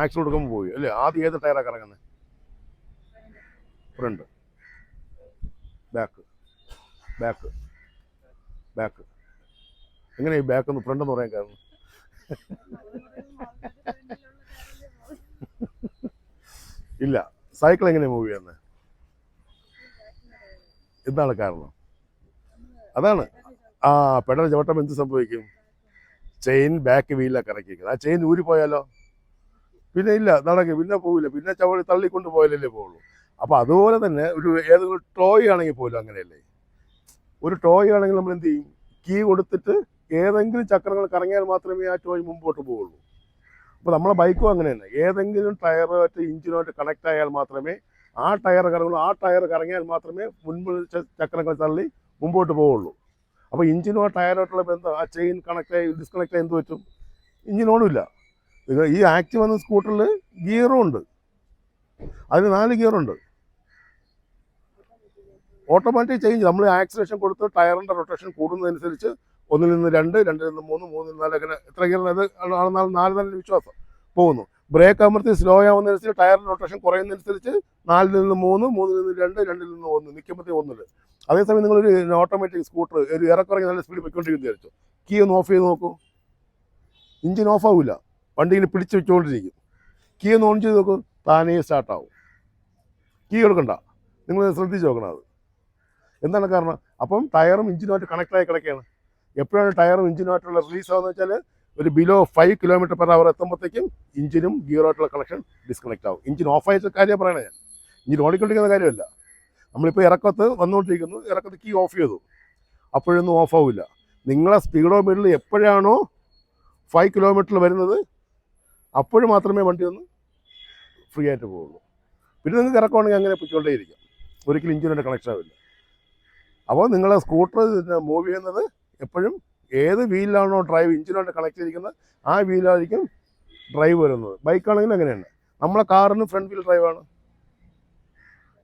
Axle കൊടുക്കുമ്പോൾ പോയി. അല്ലേ? ആദ്യം ഏത് ടയറാണ് കറങ്ങുന്നത് ഫ്രണ്ട് ബാക്ക് ബാക്ക് ബാക്ക് എങ്ങനെ ഈ ബാക്ക് ഒന്ന് ഫ്രണ്ട് എന്ന് പറയാൻ കാരണം? ഇല്ല. സൈക്കിൾ എങ്ങനെ മൂവ് ചെയ്യുന്നത് എന്താണ് കാരണം? അതാണ്. ആ പെടൽ ചവിട്ടം എന്ത് സംഭവിക്കും? ചെയിൻ ബാക്ക് വീലിലാണ് ഇറക്കിയിരിക്കുന്നത് ആ ചെയിൻ ഊരിപ്പോയാലോ? പോയാലോ പിന്നെ ഇല്ല നടക്കും പിന്നെ പോവില്ല. പിന്നെ ചവളി തള്ളിക്കൊണ്ട് പോയാലല്ലേ പോവുള്ളൂ. അപ്പോൾ അതുപോലെ തന്നെ ഒരു ഏതെങ്കിലും ടോയ് ആണെങ്കിൽ പോലും അങ്ങനെയല്ലേ? ഒരു ടോയ് ആണെങ്കിൽ നമ്മൾ എന്ത് ചെയ്യും? കീ കൊടുത്തിട്ട് ഏതെങ്കിലും ചക്രങ്ങൾ കറങ്ങിയാൽ മാത്രമേ ആ ടോയ് മുമ്പോട്ട് പോവുള്ളൂ. അപ്പോൾ നമ്മളെ ബൈക്കും അങ്ങനെ തന്നെ. ഏതെങ്കിലും ടയറുമായിട്ട് ഇഞ്ചിനുമായിട്ട് കണക്ട് ആയാൽ മാത്രമേ ആ ടയർ കറങ്ങുള്ളൂ. ആ ടയർ കറങ്ങിയാൽ മാത്രമേ മുൻപ് ചക്രങ്ങൾ തള്ളി മുമ്പോട്ട് പോവുള്ളൂ. അപ്പോൾ ഇഞ്ചിനോ ടയറോട്ടുള്ള ബന്ധം ആ ചെയിൻ കണക്ട് ആയി ഡിസ്കണക്ട് ആയി എന്ത് പറ്റും? ഇഞ്ചിനോടും ഇല്ല. ഇത് ഈ ആക്റ്റീവ് എന്ന സ്കൂട്ടറിൽ ഗിയറും ഉണ്ട്. അതിന് നാല് ഗിയറുണ്ട് ഓട്ടോമാറ്റിക് ചേഞ്ച് നമ്മൾ ആക്സിലേഷൻ കൊടുത്ത് ടയറിന്റെ റൊട്ടേഷൻ കൂടുന്നതനുസരിച്ച് ഒന്നിൽ നിന്ന് രണ്ട് രണ്ടിൽ നിന്ന് മൂന്ന് മൂന്നിൽ നിന്ന് നാല് അങ്ങനെ എത്ര ഗിയറിനത് ആണെന്നാൽ നാല് നല്ല വിശ്വാസം. പോകുന്നു. ബ്രേക്ക് അമർത്തി സ്ലോ ആവുന്നതനുസരിച്ച് ടയറിന്റെ റൊട്ടേഷൻ കുറയുന്നതനുസരിച്ച് നാലിൽ നിന്ന് മൂന്ന് മൂന്നിൽ നിന്ന് രണ്ട് രണ്ടിൽ നിന്ന് ഒന്ന് നിൽക്കുമ്പോഴത്തേ ഒന്നിൽ അതേസമയം നിങ്ങളൊരു ഓട്ടോമാറ്റിക് സ്കൂട്ടർ ഒരു ഇറക്കുറങ്ങി നല്ല സ്പീഡ് പൊയ്ക്കൊണ്ടിരിക്കുന്നു വിചാരിച്ചു. കീ ഒന്ന് ഓഫ് ചെയ്ത് നോക്കൂ. എഞ്ചിൻ ഓഫ് ആവില്ല വണ്ടി ഇങ്ങനെ പിടിച്ച് വെച്ചുകൊണ്ടിരിക്കും കീ ഒന്ന് ഓൺ ചെയ്ത് നോക്കും താനേ സ്റ്റാർട്ടാവും കീ കൊടുക്കണ്ട നിങ്ങൾ ശ്രദ്ധിച്ച് നോക്കണം അത്. എന്താണ് കാരണം? അപ്പം ടയറും ഇഞ്ചിനുമായിട്ട് കണക്റ്റായി കിടക്കുകയാണ്. എപ്പോഴാണ് ടയറും ഇഞ്ചിനുമായിട്ടുള്ള റിലീസ് ആവുന്നത് വെച്ചാൽ ഒരു below five kilometre per hour എത്തുമ്പോഴത്തേക്കും ഇഞ്ചിനും ഗിയറുമായിട്ടുള്ള കണക്ഷൻ ഡിസ്കണക്ട് ആവും. ഇഞ്ചിൻ ഓഫ് ആയിട്ട് കാര്യം പറയണേ ഞാൻ. ഇഞ്ചിൻ ഓടിക്കൊണ്ടിരിക്കുന്ന കാര്യമല്ല. നമ്മളിപ്പോൾ ഇറക്കത്ത് വന്നുകൊണ്ടിരിക്കുന്നു ഇറക്കത്ത് കീ ഓഫ് ചെയ്തു. അപ്പോഴൊന്നും ഓഫ് ആവില്ല. നിങ്ങളെ സ്പീഡോ മീറ്ററിൽ എപ്പോഴാണോ ഫൈവ് കിലോമീറ്ററിൽ വരുന്നത് അപ്പോഴും മാത്രമേ വണ്ടി ഒന്ന് ഫ്രീ ആയിട്ട് പോവുള്ളൂ. പിന്നെ നിങ്ങൾക്ക് ഇറക്കുവാണെങ്കിൽ അങ്ങനെ പൊയ്ക്കൊണ്ടേയിരിക്കും. ഒരിക്കലും ഇഞ്ചിനോട് കണക്ഷൻ ആവില്ല. അപ്പോൾ നിങ്ങളെ സ്കൂട്ടർ മൂവ് ചെയ്യുന്നത് എപ്പോഴും ഏത് വീലിലാണോ ഡ്രൈവ് ഇഞ്ചിനോട് കണക്ട് ചെയ്തിരിക്കുന്നത് ആ വീലായിരിക്കും ഡ്രൈവ് വരുന്നത്. ബൈക്കാണെങ്കിലും അങ്ങനെയാണ്. നമ്മളെ കാറിന് ഫ്രണ്ട് വീൽ ഡ്രൈവാണ്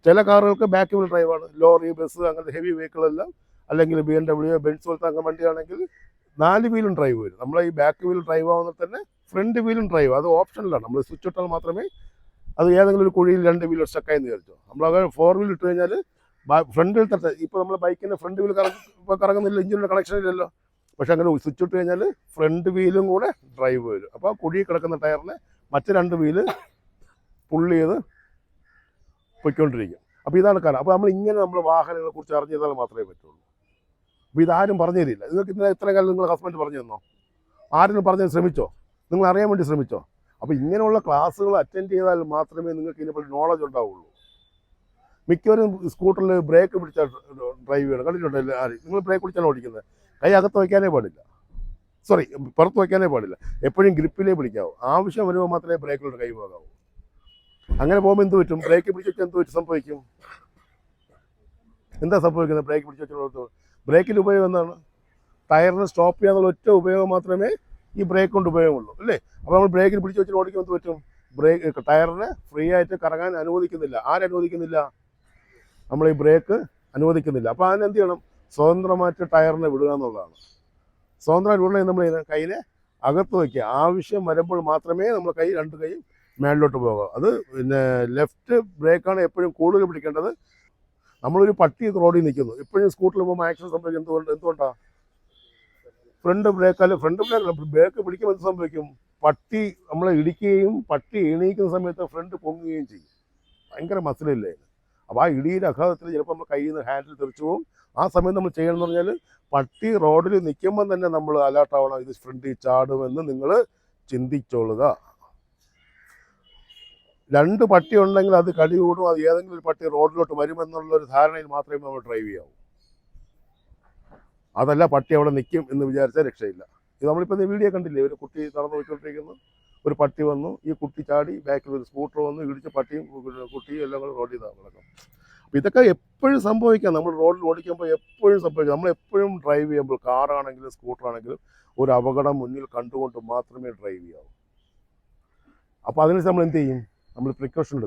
ചില കാറുകൾക്ക് ബാക്ക് വീൽ ഡ്രൈവാണ് ലോറി ബസ് അങ്ങനത്തെ ഹെവി വെഹിക്കിളെല്ലാം അല്ലെങ്കിൽ ബി എം ഡബ്ല്യു ബെൻസ് പോലത്തെ അങ്ങനെ വണ്ടിയാണെങ്കിൽ നാല് വീലും ഡ്രൈവ് വരും. നമ്മളെ ഈ ബാക്ക് വീൽ ഡ്രൈവ് ആവുന്ന തന്നെ ഫ്രണ്ട് വീലും ഡ്രൈവ്. അത് ഓപ്ഷനിലാണ്. നമ്മൾ സ്വിച്ച് ഇട്ടാൽ മാത്രമേ അത് ഏതെങ്കിലും ഒരു കുഴിയിൽ രണ്ട് വീലർ സ്റ്റക്കായി വിചാരിച്ചോ. നമ്മൾ ഫോർ വീൽ ഇട്ട് കഴിഞ്ഞാൽ ഫ്രണ്ടിൽ തട്ട്. ഇപ്പോൾ നമ്മൾ ബൈക്കിന്റെ ഫ്രണ്ട് വീൽ ഇപ്പോൾ കറങ്ങുന്നില്ല ഇഞ്ചിന്റെ കണക്ഷൻ ഇല്ലല്ലോ. പക്ഷെ അങ്ങനെ സ്വിച്ച് ഇട്ട് കഴിഞ്ഞാൽ ഫ്രണ്ട് വീലും കൂടെ ഡ്രൈവ് വരും. അപ്പോൾ കുഴി കിടക്കുന്ന ടയറിനെ മറ്റ് രണ്ട് വീൽ പുള്ളി ചെയ്ത് പൊയ്ക്കൊണ്ടിരിക്കും. അപ്പോൾ ഇതാണ് കാരണം. അപ്പോൾ നമ്മൾ ഇങ്ങനെ നമ്മൾ വാഹനങ്ങളെ കുറിച്ച് അറിഞ്ഞിരുന്നാൽ മാത്രമേ പറ്റുള്ളൂ. അപ്പോൾ ഇതാരും പറഞ്ഞു തരില്ല. നിങ്ങൾക്ക് ഇത്രയും കാലം നിങ്ങൾ ഹസ്ബൻഡ് പറഞ്ഞു തന്നോ? ആരെങ്കിലും പറഞ്ഞു ശ്രമിച്ചോ? നിങ്ങൾ അറിയാൻ വേണ്ടി ശ്രമിച്ചോ? അപ്പോൾ ഇങ്ങനെയുള്ള ക്ലാസ്സുകൾ അറ്റൻഡ് ചെയ്താൽ മാത്രമേ നിങ്ങൾക്ക് ഇതിനെപ്പറ്റി നോളജ് ഉണ്ടാവുള്ളൂ. മിക്കവരും സ്കൂട്ടറിൽ ബ്രേക്ക് പിടിച്ചാൽ ഡ്രൈവ് ചെയ്യണം. കണ്ടിട്ടുണ്ടല്ലോ ആര് നിങ്ങൾ ബ്രേക്ക് പിടിച്ചാണ് ഓടിക്കുന്നത്? കൈ അകത്ത് വയ്ക്കാനേ പാടില്ല. സോറി പുറത്ത് വയ്ക്കാനേ പാടില്ല. എപ്പോഴും ഗ്രിപ്പിലേ പിടിക്കാവൂ. ആവശ്യം വരുമ്പോൾ മാത്രമേ ബ്രേക്കിലൂടെ കൈ പോകാവൂ. അങ്ങനെ പോകുമ്പോൾ എന്ത് പറ്റും? ബ്രേക്ക് പിടിച്ച് വെച്ചാൽ എന്ത് പറ്റും? സംഭവിക്കും. എന്താ സംഭവിക്കുന്നത്? ബ്രേക്ക് പിടിച്ച് വെച്ചോളൂ ബ്രേക്കിന്റെ ഉപയോഗം എന്താണ്? ടയറിന് സ്റ്റോപ്പ് ചെയ്യാന്നുള്ള ഒറ്റ ഉപയോഗം മാത്രമേ ഈ ബ്രേക്ക് കൊണ്ട് ഉപയോഗമുള്ളൂ അല്ലേ? അപ്പോൾ നമ്മൾ ബ്രേക്കിൽ പിടിച്ച് വെച്ചിട്ട് ഓടിക്കുമ്പോൾ എന്ത് പറ്റും? ബ്രേക്ക് ടയറിന് ഫ്രീ ആയിട്ട് കറങ്ങാൻ അനുവദിക്കുന്നില്ല. ആരനുവദിക്കുന്നില്ല നമ്മൾ ഈ ബ്രേക്ക് അനുവദിക്കുന്നില്ല. അപ്പോൾ അതിന് എന്ത് ചെയ്യണം? സ്വതന്ത്രമായിട്ട് ടയറിനെ വിടുക എന്നുള്ളതാണ്. സ്വതന്ത്രമായിട്ട് വിടണമെങ്കിൽ നമ്മൾ കയ്യിനെ അകത്ത് വയ്ക്കുക ആവശ്യം വരുമ്പോൾ മാത്രമേ നമ്മൾ കൈ രണ്ട് കൈ മേളിലോട്ട് പോകുക അത് പിന്നെ ലെഫ്റ്റ് ബ്രേക്കാണ് എപ്പോഴും കൂടുതൽ പിടിക്കേണ്ടത്. നമ്മളൊരു പട്ടി റോഡിൽ നിൽക്കുന്നു. എപ്പോഴും സ്കൂട്ടറിൽ പോകുമ്പോൾ ആക്സിഡന്റ് സംഭവിച്ചു എന്തുകൊണ്ട് എന്തുകൊണ്ടാണ് ഫ്രണ്ട് ബ്രേക്ക് അല്ല ഫ്രണ്ട് ബ്രേക്ക് ബ്രേക്ക് പിടിക്കുമ്പോൾ എന്ത് സംഭവിക്കും? പട്ടി നമ്മളെ ഇടിക്കുകയും പട്ടി എണീക്കുന്ന സമയത്ത് ഫ്രണ്ട് പൊങ്ങുകയും ചെയ്യും. ഭയങ്കര മസിലില്ലേ അപ്പോൾ ആ ഇടിയുടെ അഘാതത്തിൽ ചിലപ്പോൾ നമ്മൾ കയ്യിൽ നിന്ന് ഹാൻഡിൽ തെറിച്ചു പോകും ആ സമയം നമ്മൾ ചെയ്യണമെന്ന് പറഞ്ഞാൽ പട്ടി റോഡിൽ നിൽക്കുമ്പോൾ തന്നെ നമ്മൾ അലേർട്ട് ആവണം ഇത് ഫ്രണ്ടിൽ ചാടുമെന്ന് നിങ്ങൾ ചിന്തിച്ചോളുക. രണ്ട് പട്ടി ഉണ്ടെങ്കിൽ അത് കടി കൂടും അത് ഏതെങ്കിലും ഒരു പട്ടി റോഡിലോട്ട് വരുമെന്നുള്ളൊരു ധാരണയിൽ മാത്രമേ നമ്മൾ ഡ്രൈവ് ചെയ്യാവൂ. അതല്ല പട്ടി അവിടെ നിൽക്കും എന്ന് വിചാരിച്ചാൽ രക്ഷയില്ല. ഇത് നമ്മളിപ്പോൾ വീഡിയോ കണ്ടില്ലേ? ഒരു കുട്ടി നടന്നു പോയിക്കൊണ്ടിരിക്കുന്നു ഒരു പട്ടി വന്നു. ഈ കുട്ടി ചാടി ബാക്കിൽ ഒരു സ്കൂട്ടർ വന്നു. ഇടിച്ച് പട്ടിയും കുട്ടിയും എല്ലാം കൂടെ റോഡിൽ നടക്കും അപ്പോൾ ഇതൊക്കെ എപ്പോഴും സംഭവിക്കാം. നമ്മൾ റോഡിൽ ഓടിക്കുമ്പോൾ എപ്പോഴും സംഭവിക്കാം. നമ്മൾ എപ്പോഴും ഡ്രൈവ് ചെയ്യുമ്പോൾ കാറാണെങ്കിലും സ്കൂട്ടറാണെങ്കിലും ഒരു അപകടം മുന്നിൽ കണ്ടുകൊണ്ട് മാത്രമേ ഡ്രൈവ് ചെയ്യാവൂ. അപ്പോൾ അതിന് നമ്മൾ എന്ത് ചെയ്യും? നമ്മൾ പ്രിക്കോഷൻ